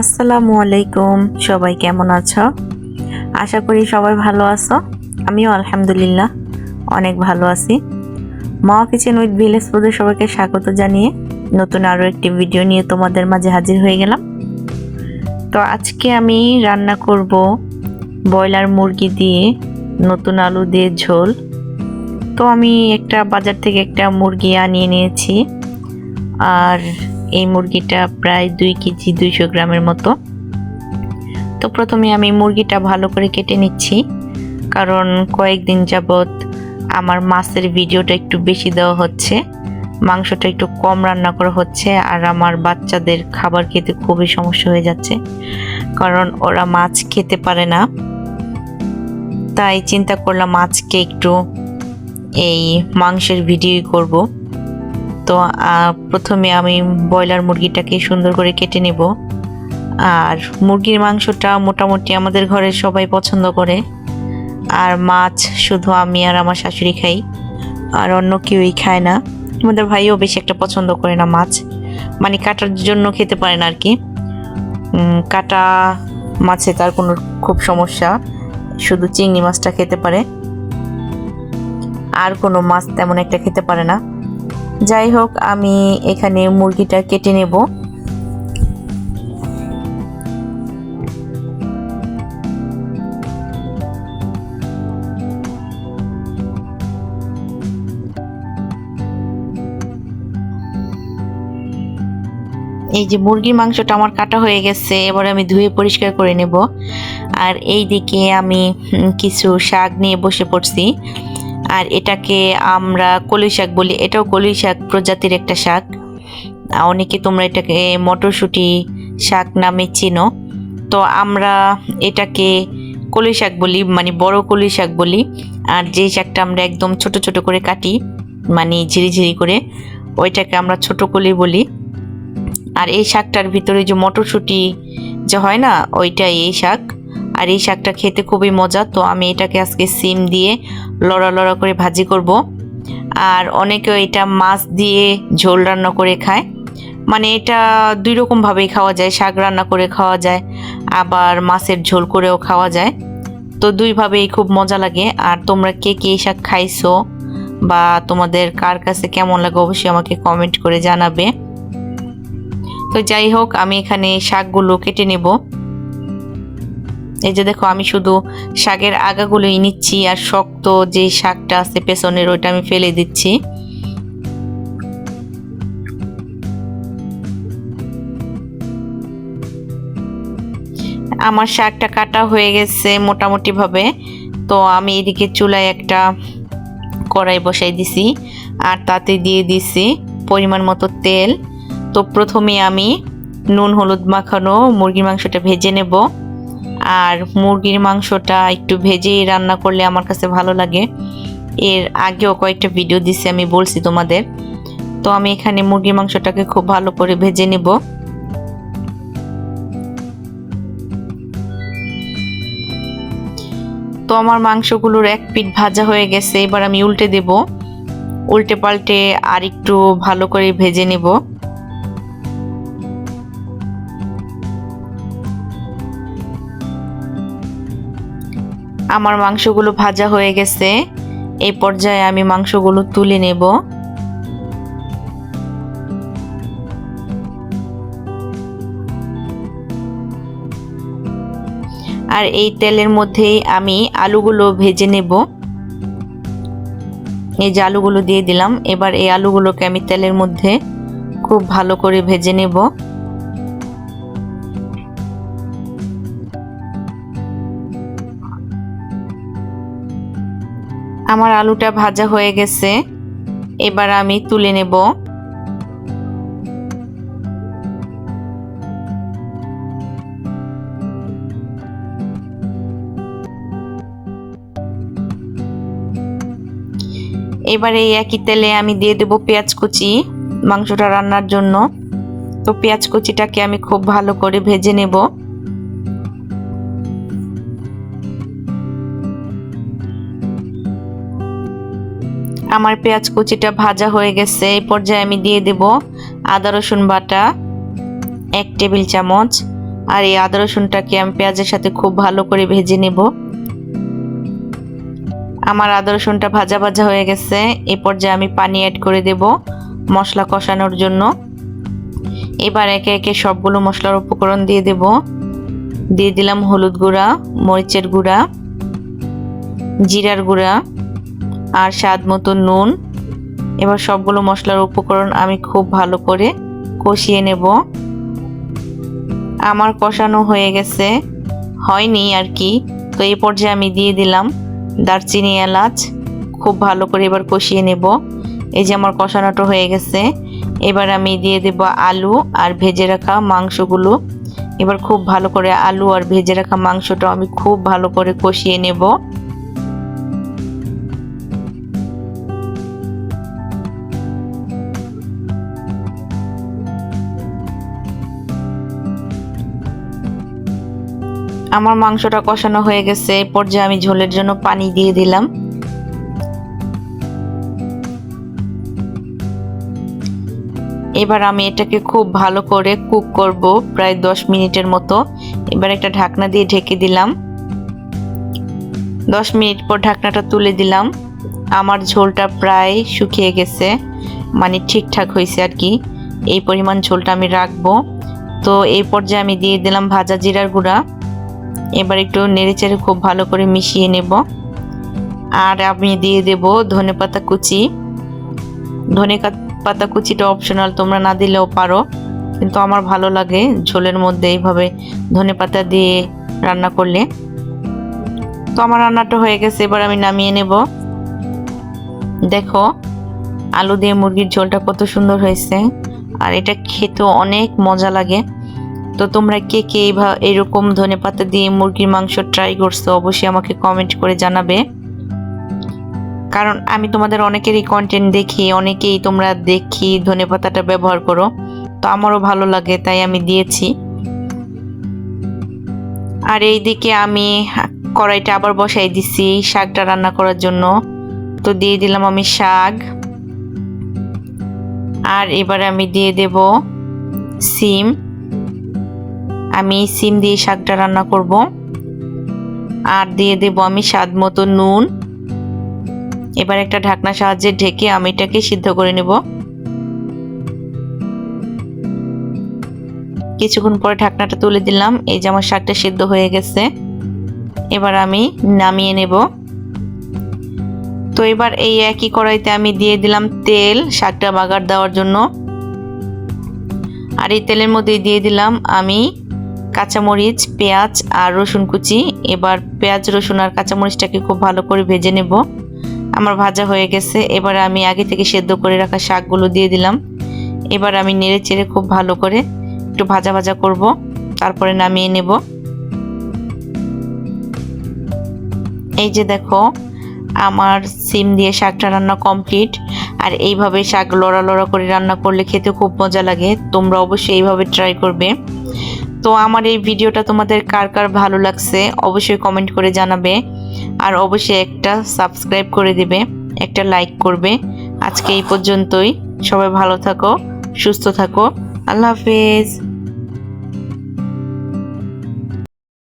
আসসালামু আলাইকুম। সবাই কেমন আছো? আশা করি সবাই ভালো আছো। আমিও আলহামদুলিল্লাহ অনেক ভালো আছি। মা কিচেন উইথ ভিলেজ ফুডে সবাইকে স্বাগত জানিয়ে নতুন আরও একটি ভিডিও নিয়ে তোমাদের মাঝে হাজির হয়ে গেলাম। তো আজকে আমি রান্না করব ব্রয়লার মুরগি দিয়ে নতুন আলু দিয়ে ঝোল। তো আমি একটা বাজার থেকে একটা মুরগি আনিয়ে নিয়েছি। আর এই মুরগিটা প্রায় দুই কেজি দুইশো গ্রামের মতো। তো প্রথমে আমি মুরগিটা ভালো করে কেটে নিচ্ছি, কারণ কয়েকদিন যাবৎ আমার মাছের ভিডিওটা একটু বেশি দেওয়া হচ্ছে, মাংসটা একটু কম রান্না করা হচ্ছে, আর আমার বাচ্চাদের খাবার খেতে খুবই সমস্যা হয়ে যাচ্ছে, কারণ ওরা মাছ খেতে পারে না। তাই চিন্তা করলাম আজকে একটু এই মাংসের ভিডিওই করব। তো প্রথমে আমি ব্রয়লার মুরগিটাকে সুন্দর করে কেটে নেব। আর মুরগির মাংসটা মোটামুটি আমাদের ঘরে সবাই পছন্দ করে। আর মাছ শুধু আমি আর আমার শাশুড়ি খাই, আর অন্য কেউই খায় না। আমাদের ভাইও বেশি একটা পছন্দ করে না মাছ। মানে কাটার জন্য খেতে পারে না আর কি কাটা মাছে তার কোনো খুব সমস্যা, শুধু চিংড়ি মাছটা খেতে পারে। আর কোনো মাছ তেমন একটা খেতে পারে না। যাই হোক, আমি এখানে মুরগিটা কেটে নেব। এই যে মুরগির মাংসটা আমার কাটা হয়ে গেছে, এবার আমি ধুয়ে পরিষ্কার করে নেব। আর এই দিকে আমি কিছু শাক নিয়ে বসে পড়ছি। আর এটাকে আমরা কলই শাক বলি। এটাও কলই শাক প্রজাতির একটা শাক। অনেকে তোমরা এটাকে মটরশুঁটি শাক নামে চিনো। তো আমরা এটাকে কলই শাক বলি মানে বড় কলই শাক বলি। আর যে শাকটা আমরা একদম ছোট ছোট করে কাটি মানে ঝিরিঝিরি করে, ওইটাকে আমরা ছোট কলি বলি। আর এই শাকটার ভিতরে যে মটরশুঁটি যে হয় না, ওইটাই এই শাক। আর এই শাকটা খেতে খুবই মজা, তো আমি এটাকে আজকে সিম দিয়ে লড়া লড়া করে ভাজি করব। আর অনেকে এটা মাছ দিয়ে ঝোল রান্না করে খায়। মানে এটা দুই রকম ভাবেই খাওয়া যায়, শাক রান্না করে খাওয়া যায়, আবার মাছের ঝোল করেও খাওয়া যায়। তো দুইভাবেই খুব মজা লাগে। আর তোমরা কে কে এই শাক খাইছো বা তোমাদের কার কাছে কেমন লাগে অবশ্যই আমাকে কমেন্ট করে জানাবে। তো যাই হোক, আমি এখানে শাকগুলো কেটে নেব। এই যে দেখো, আমি শুধু শাকের আগাগুলোই নিচ্ছি আর শক্ত যে শাকটা আছে পেছনের, ওইটা আমি ফেলে দিচ্ছি। আমার শাকটা কাটা হয়ে গেছে মোটামুটি ভাবে তো আমি এদিকে চুলায় একটা কড়াই বসাই দিছি আর তাতে দিয়ে দিছি পরিমাণ মতো তেল। তো প্রথমে আমি নুন, হলুদ মাখানো মুরগির মাংসটা ভেজে নেব। আর মুরগির মাংসটা একটু ভেজেই রান্না করলে আমার কাছে ভালো লাগে। এর আগেও কয়েকটা ভিডিও দিছি, আমি বলছি তোমাদের। তো আমি এখানে মুরগির মাংসটাকে খুব ভালো করে ভেজে নেব। তো আমার মাংসগুলোর এক পিঠ ভাজা হয়ে গেছে, এবার আমি উল্টে দেব। উল্টে পাল্টে আর একটু ভালো করে ভেজে নেব। আমার মাংসগুলো ভাজা হয়ে গেছে। এই পর্যায়ে আমি মাংসগুলো তুলে নেব। আর এই তেলের মধ্যেই আমি আলুগুলো ভেজে নেব। এই যে আলুগুলো দিয়ে দিলাম, এবার এই আলুগুলোকে আমি তেলের মধ্যে খুব ভালো করে ভেজে নেব। আমার আলুটা ভাজা হয়ে গেছে। এবার আমি তুলে নেব। এবার এই একই তেলে আমি দিয়ে দেব পেঁয়াজ কুচি, মাংসটা রান্নার জন্য। তো পেঁয়াজ কুচিটাকে আমি খুব ভালো করে ভেজে নেব। আমার পেঁয়াজ কুচিটা ভাজা হয়ে গেছে, এই পর্যায়ে আমি দিয়ে দেব আদা, রসুন বাটা, এক টেবিল চামচ। আর এই আদা, রসুনটাকে আমি পেঁয়াজের সাথে খুব ভালো করে ভেজে নেব। আমার আদা, রসুনটা ভাজা ভাজা হয়ে গেছে, এ পর্যায়ে আমি পানি অ্যাড করে দেব মশলা কষানোর জন্য। এবার একে একে সবগুলো মশলার উপকরণ দিয়ে দেব। দিয়ে দিলাম হলুদ গুঁড়া, মরিচের গুঁড়া, জিরার গুঁড়া আর স্বাদ মতো নুন। এবার সবগুলো মশলার উপকরণ আমি খুব ভালো করে কষিয়ে নেব। আমার কষানো হয়ে গেছে। হয়নি আর কি। তো এই পর্যায়ে আমি দিয়ে দিলাম দারচিনি এলাচ। খুব ভালো করে এবার কষিয়ে নেব। এই যে আমার কষানোটা হয়ে গেছে। এবার আমি দিয়ে দেব আলু আর ভেজে রাখা মাংসগুলো। এবার খুব ভালো করে আলু আর ভেজে রাখা মাংসটা আমি খুব ভালো করে কষিয়ে নেব। আমার মাংসটা কষানো হয়ে গেছে, এই পর্যায়ে আমি ঝোলের জন্য পানি দিয়ে দিলাম। এবার আমি এটাকে খুব ভালো করে কুক করব, প্রায় দশ মিনিটের মতো। এবার একটা ঢাকনা দিয়ে ঢেকে দিলাম। দশ মিনিট পর ঢাকনাটা তুলে দিলাম। আমার ঝোলটা প্রায় শুকিয়ে গেছে মানে ঠিকঠাক হয়েছে আর কি। এই পরিমাণ ঝোলটা আমি রাখব। তো এই পর্যায়ে আমি দিয়ে দিলাম ভাজা জিরার গুঁড়া। এবার একটু নেড়েচেড়ে খুব ভালো করে মিশিয়ে নেব। আর আমি দিয়ে দেব ধনে পাতা কুচি। ধনে পাতা কুচিটা অপশনাল তোমরা না দিলেও পারো। কিন্তু আমার ভালো লাগে ঝোলের মধ্যে এইভাবে ধনে পাতা দিয়ে রান্না করলে। তো আমার রান্নাটা হয়ে গেছে, এবার আমি নামিয়ে নেব। দেখো, আলু দিয়ে মুরগির ঝোলটা কত সুন্দর হয়েছে। আর এটা খেতেও অনেক মজা লাগে। তো তোমরা কে কে এরকম ধনে পাতা দিয়ে মুরগির মাংস ট্রাই করছ, অবশ্যই আমাকে কমেন্ট করে জানাবে। কারণ আমি তোমাদের অনেকেরই কন্টেন্ট দেখি, অনেকেই তোমরা দেখি ধনে পাতাটা ব্যবহার করো। তো আমারও ভালো লাগে, তাই আমি দিয়েছি। আর এই দিকে আমি কড়াইটা আবার বসাই দিছি, শাকটা রান্না করার জন্য। তো দিয়ে দিলাম আমি শাক। আর এবারে আমি দিয়ে দেব সিম। আমি সিম দিয়ে শাকটা রান্না করব। আর দিয়ে দেব আমি স্বাদ মতো নুন। এবার একটা ঢাকনা সাহায্যে ঢেকে আমি এটাকে সিদ্ধ করে নেব। কিছুক্ষণ পরে ঢাকনাটা তুলে দিলাম। এই যে আমার শাকটা সিদ্ধ হয়ে গেছে। এবার আমি নামিয়ে নেব। তো এবার এই একই কড়াইতে আমি দিয়ে দিলাম তেল শাকটা বাগার দেওয়ার জন্য। আর এই তেলের মধ্যে দিয়ে দিলাম আমি কাঁচামরিচ, পেঁয়াজ আর রসুন কুচি। এবার পেঁয়াজ, রসুন আর কাঁচামরিচটাকে খুব ভালো করে ভেজে নেব। আমার ভাজা হয়ে গেছে। এবার আমি আগে থেকে সেদ্ধ করে রাখা শাকগুলো দিয়ে দিলাম। এবার আমি নেড়ে চেড়ে খুব ভালো করে একটু ভাজা ভাজা করব। তারপরে নামিয়ে নেব। এই যে দেখো, আমার সিম দিয়ে শাকটা রান্না কমপ্লিট। আর এইভাবে শাক লড়া লড়া করে রান্না করলে খেতে খুব মজা লাগে। তোমরা অবশ্যই এইভাবে ট্রাই করবে। তো আমার এই ভিডিওটা তোমাদের কার কার ভালো লাগছে অবশ্যই কমেন্ট করে জানাবে। আর অবশ্যই একটা সাবস্ক্রাইব করে দিবে, একটা লাইক করবে। আজকে এই পর্যন্তই। সবাই ভালো থাকো, সুস্থ থাকো। আল্লাহ হাফেজ।